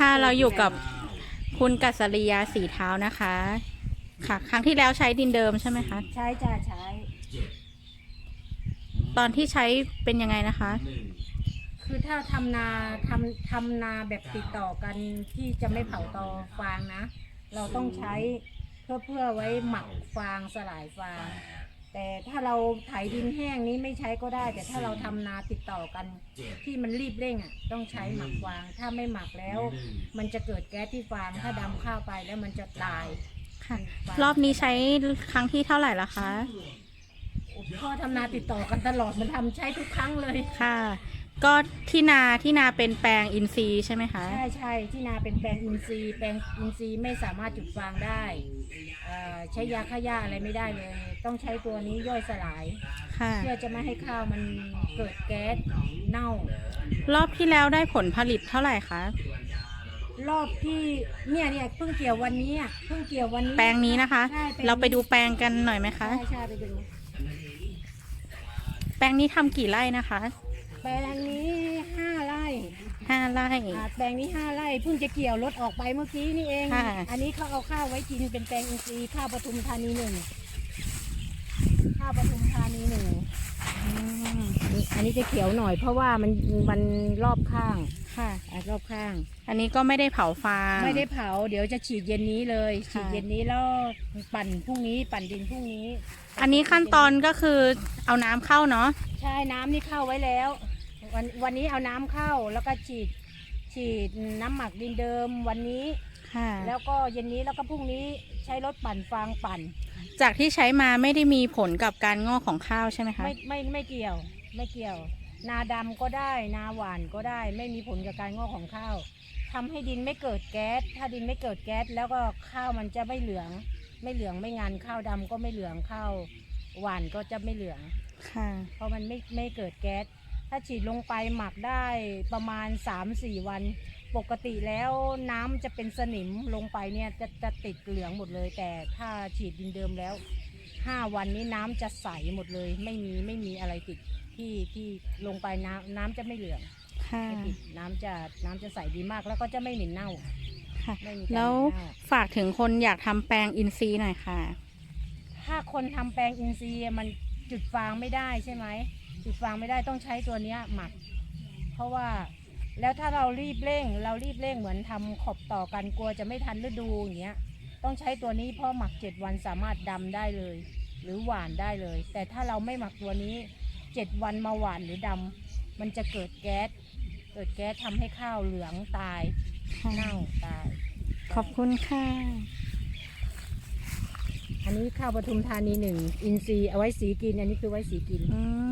ค่ะเราอยู่กับคุณกัสริยาสีเท้านะคะ ค่ะ ครั้งที่แล้วใช้ดินเดิมใช่ไหมคะ ใช้จ้าใช้ ตอนที่ใช้เป็นยังไงนะคะ คือถ้าทำนาทำทำนาแบบติดต่อกันที่จะไม่เผาตอฟางนะ เราต้องใช้เพื่อเพื่อไว้หมักฟางสลายฟาง แต่ถ้าเราไถดินแห้งนี้ไม่ใช้ก็ได้ แต่ถ้าเราทำนาติดต่อกันที่มันรีบเร่งอะต้องใช้หมักฟาง ถ้าไม่หมักแล้ว มันจะเกิดแก๊สที่ฟางถ้าดำข้าวไปแล้วมันจะตายค่ะ รอบนี้ใช้ครั้งที่เท่าไหร่ละคะ พ่อทำนาติดต่อกันตลอดมันทำใช้ทุกครั้งเลย ค่ะ ก็ที่นาที่นาเป็นแปลงอินทรีย์ใช่ไหมคะ ใช่ใช่ที่นาเป็นแปลงอินทรีย์แปลงอินทรีย์ไม่สามารถจุดฟางได้เอ่อใช้ยาฆ่าหญ้าอะไรไม่ได้เลย ต้องใช้ตัวนี้ย่อยสลาย ค่ะ เพื่อจะไม่ให้ข้าวมันเกิดแก๊สเน่า รอบที่แล้วได้ผลผลิตเท่าไหร่คะ รอบที่เนี่ยเนี่ยเพิ่งเกี่ยววันนี้อะเพิ่งเกี่ยววันนี้แปลงนี้นะคะ ใช่แปลงนี้เราไปดูแปลงกันหน่อยไหมคะ ใช่ใช่ไปดูแปลงนี้ทำกี่ไร่นะคะ แปลงนี้ห้าไร่ห้าไร่ อ่าแปลงนี้ห้าไร่เพิ่งจะเกี่ยวรถออกไปเมื่อกี้นี่เอง ค่ะ อันนี้เขาเอาข้าวไว้กินเป็นแปลงอินทรีย์ข้าวปทุมธานีหนึ่งข้าวปทุมธานีหนึ่งอืมอันนี้จะเขียวหน่อย เพราะว่ามันมันรอบข้างค่ะ อะรอบข้าง อันนี้ก็ไม่ได้เผาฟาง ไม่ได้เผาเดี๋ยวจะฉีดเย็นนี้เลย ค่ะ ฉีดเย็นนี้แล้วปั่นพรุ่งนี้ปั่นดินพรุ่งนี้อันนี้ขั้นตอนก็คือเอาน้ำเข้าเนาะใช่น้ำนี่เข้าไว้แล้ว วันวันนี้เอาน้ำเข้าแล้วก็ฉีด ฉีดน้ำหมักดินเดิมวันนี้ ค่ะ แล้วก็เย็นนี้แล้วก็พรุ่งนี้ใช้รถปั่นฟางปั่น จากที่ใช้มาไม่ได้มีผลกับการงอกของข้าวใช่ไหมคะ ไม่ไม่ไม่เกี่ยวไม่เกี่ยว นาดำก็ได้ นาหวานก็ได้ ไม่มีผลกับการงอกของข้าวทำให้ดินไม่เกิดแก๊ส ถ้าดินไม่เกิดแก๊สแล้วก็ข้าวมันจะไม่เหลือง ไม่เหลืองไม่งานข้าวดำก็ไม่เหลืองข้าวหวานก็จะไม่เหลือง ค่ะ เพราะมันไม่ไม่เกิดแก๊ส ถ้าฉีดลงไปหมักได้ประมาณ 3-4 วัน ปกติแล้วน้ำจะเป็นสนิมลงไปเนี่ยจะจะติดเหลืองหมดเลย แต่ถ้าฉีดดินเดิมแล้ว 5 วันนี้น้ำจะใสหมดเลย ไม่มีไม่มีอะไรติดที่ที่ลงไปน้ำน้ำจะไม่เหลืองค่ะไม่ติดน้ำจะน้ำจะใสดีมากแล้วก็จะไม่เหม็นเน่าค่ะไม่มีการแล้วเน่า ฝากถึงคนอยากทำแปลงอินทรีย์หน่อยค่ะ ถ้าคนทำแปลงอินทรีย์มันจุดฟางไม่ได้ใช่ไหม จุดฟางไม่ได้ต้องใช้ตัวเนี้ยหมัก เพราะว่าแล้วถ้าเรารีบเร่ง เรารีบเร่งเหมือนทำขอบต่อกันกลัวจะไม่ทันฤดูอย่างเงี้ย ต้องใช้ตัวนี้เพราะหมักเจ็ดวันสามารถดำได้เลย หรือหวานได้เลย แต่ถ้าเราไม่หมักตัวนี้เจ็ดวันมาหวานหรือดำมันจะเกิดแก๊สเกิดแก๊สทำให้ข้าวเหลืองตายค่ะเน่าตาย ขอบคุณค่ะอันนี้ข้าวปทุมธานีหนึ่งอินทรีย์เอาไว้สีกิน อันนี้คือไว้สีกินอืม